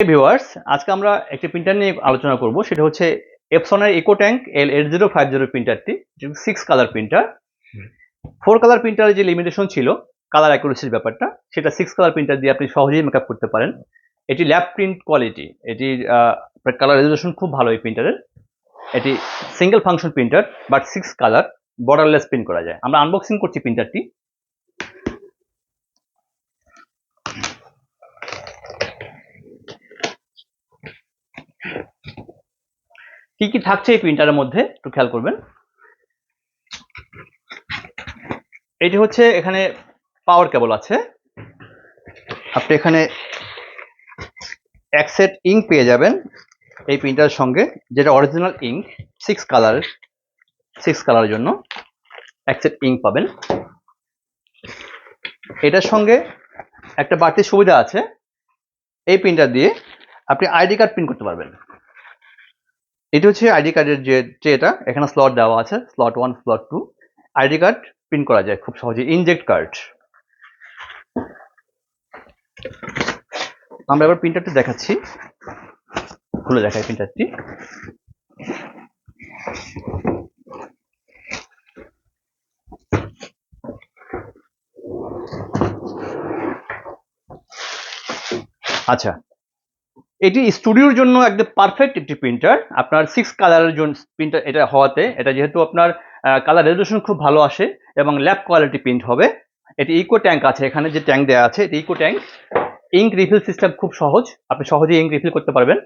Viewers আজকে আমরা একটি প্রিন্টার নিয়ে আলোচনা করব। সেটা হচ্ছে এপসনের eco tank L eight zero five zero প্রিন্টারটি six colour printer four colour প্রিন্টারের যে লিমিটেশন ছিল কালার অ্যাকুরেসির ব্যাপারটা সেটা সিক্স কালার প্রিন্টার দিয়ে আপনি সহজেই মেকআপ করতে পারেন। এটি ল্যাব প্রিন্ট কোয়ালিটি এটি কালার রেজলিউশন খুব ভালো এই প্রিন্টারের এটি single function printer but six colour borderless print করা যায়। আমরা আনবক্সিং করছি প্রিন্টারটি কি কি থাকছে এই প্রিন্টারের মধ্যে? একটু খেয়াল করবেন। এটি হচ্ছে এখানে পাওয়ার কেবল আছে। আপনি এখানে এক সেট ইঙ্ক পেয়ে যাবেন এই প্রিন্টারের সঙ্গে, যেটা অরিজিনাল ইঙ্ক সিক্স কালারের সিক্স কালারের জন্য এক সেট ইঙ্ক পাবেন। এটার সঙ্গে একটা বাড়তি সুবিধা আছে। এই প্রিন্টার দিয়ে আপনি আইডি কার্ড প্রিন্ট করতে পারবেন। এটি হচ্ছে আইডি কার্ডের যে যে এটা, এখানে স্লট দেওয়া আছে slot one slot two ID card print করা যায় খুব সহজে ইনজেক্ট কার্ড আমরা এবার প্রিন্টারটি দেখাচ্ছি। খুলে দেখাই প্রিন্টারটি আচ্ছা এটি স্টুডিওর জন্য একদম পারফেক্ট একটি প্রিন্টার আপনার সিক্স কালারের জন্য প্রিন্টার এটা হওয়াতে, এটা যেহেতু আপনার কালার রেজলিউশন খুব ভালো আসে এবং ল্যাব কোয়ালিটি প্রিন্ট হবে। এটি ইকো ট্যাঙ্ক আছে, এখানে যে ট্যাঙ্ক দেওয়া আছে, এটি eco tank ink refill system খুব সহজ, আপনি সহজেই ইঙ্ক রিফিল করতে পারবেন।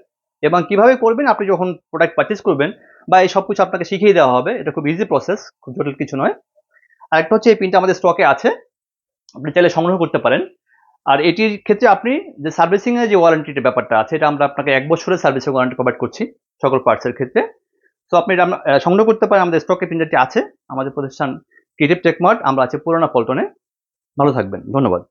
এবং কীভাবে করবেন? আপনি যখন প্রোডাক্ট পারচেস করবেন বা এই সব কিছু আপনাকে শিখিয়ে দেওয়া হবে, এটা খুব ইজি প্রসেস খুব জটিল কিছু নয়। আরেকটা হচ্ছে এই প্রিন্টটা আমাদের স্টকে আছে। আপনি চাইলে সংগ্রহ করতে পারেন। আর এটির ক্ষেত্রে আপনি যে সার্ভিসিংয়ের যে ওয়ারেন্টির ব্যাপারটা আছে, এটা আমরা আপনাকে এক বছরের সার্ভিসিং ওয়ারেন্টি প্রোভাইড করছি সকল পার্টসের ক্ষেত্রে। তো আপনি এটা সংগ্রহ করতে পারেন, আমাদের স্টকে প্রিন্টারটি আছে, আমাদের প্রতিষ্ঠান ক্রিয়েটিভ টেকমার্ট আমরা আছি পুরোনা পল্টনে। ভালো থাকবেন, ধন্যবাদ।